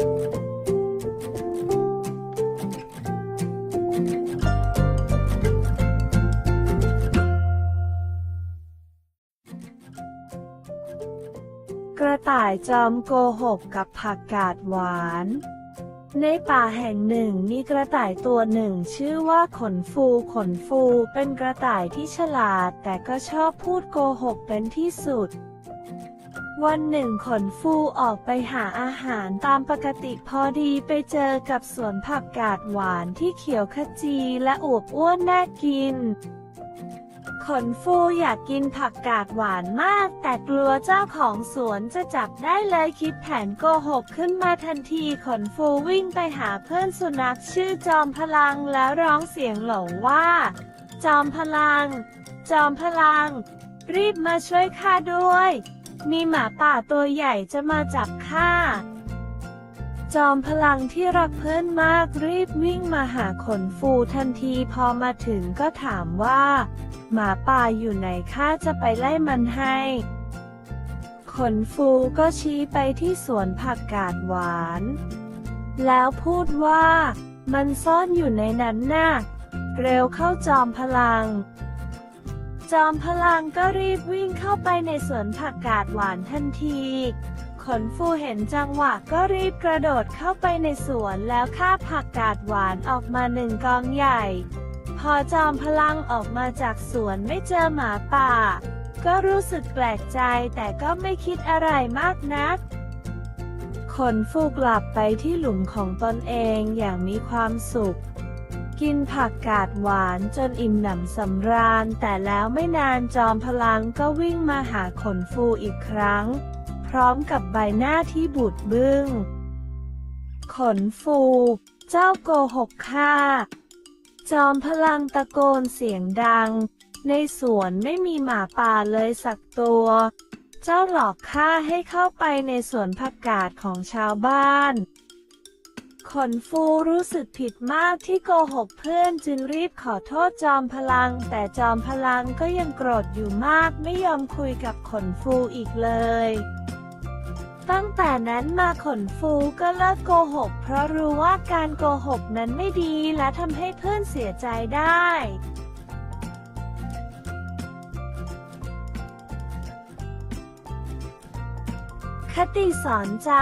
กระต่ายจอมโกหกกับผักกาดหวาน ในป่าแห่งหนึ่งมีกระต่ายตัวหนึ่งชื่อว่าขนฟูขนฟูเป็นกระต่ายที่ฉลาดแต่ก็ชอบพูดโกหกเป็นที่สุด วันหนึ่งขนฟูออกไปหาอาหารตามปกติพอดีไปเจอกับสวนผักกาดหวานที่เขียวขจีและอวบอ้วนน่ากิน ขนฟูอยากกินผักกาดหวานมาก แต่กลัวเจ้าของสวนจะจับได้เลยคิดแผนโกหกขึ้นมาทันทีขนฟูวิ่งไปหาเพื่อนสุนัขชื่อจอมพลังแล้วร้องเสียงหลงว่า จอมพลัง จอมพลัง รีบมาช่วยข้าด้วย มีหมาป่าตัวใหญ่จะมาจับข้า จอมพลังที่รักเพื่อนมากรีบวิ่งมาหาขนฟูทันทีพอมาถึงก็ถามว่า หมาป่าอยู่ไหนข้าจะไปไล่มันให้ ขนฟูก็ชี้ไปที่สวนผักกาดหวาน แล้วพูดว่า มันซ่อนอยู่ในนั้นน่ะเร็วเข้าจอมพลัง จอมพลังก็รีบวิ่งเข้าไปในสวนผักกาดหวานทันที ขนฟูเห็นจังหวะก็รีบกระโดดเข้าไปในสวนแล้วคาผักกาดหวานออกมาหนึ่งกองใหญ่ พอจอมพลังออกมาจากสวนไม่เจอหมาป่า ก็รู้สึกแปลกใจแต่ก็ไม่คิดอะไรมากนัก ขนฟูกลับไปที่หลุมของตนเองอย่างมีความสุข กินผักกาดหวานจนอิ่มหนำสำราญ แต่แล้วไม่นานจอมพลังก็วิ่งมาหาขนฟูอีกครั้ง พร้อมกับใบหน้าที่บูดบึ้ง ขนฟู เจ้าโกหกข้าจอมพลังตะโกนเสียงดัง ในสวนไม่มีหมาป่าเลยสักตัว เจ้าหลอกข้าให้เข้าไปในสวนผักกาดของชาวบ้าน ขนฟูรู้สึกผิดมากที่โกหกเพื่อนจึงรีบขอโทษจอมพลัง แต่จอมพลังก็ยังโกรธอยู่มากไม่ยอมคุยกับขนฟูอีกเลย ตั้งแต่นั้นมาขนฟูก็เลิกโกหก เพราะรู้ว่าการโกหกนั้นไม่ดีและทำให้เพื่อนเสียใจได้คติสอนใจ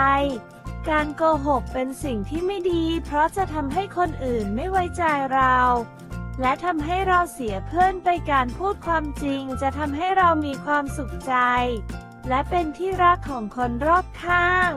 การโกหกเป็นสิ่งที่ไม่ดี เพราะจะทำให้คนอื่นไม่ไว้ใจเรา และทำให้เราเสียเพื่อนไปการพูดความจริง จะทำให้เรามีความสุขใจ และเป็นที่รักของคนรอบข้าง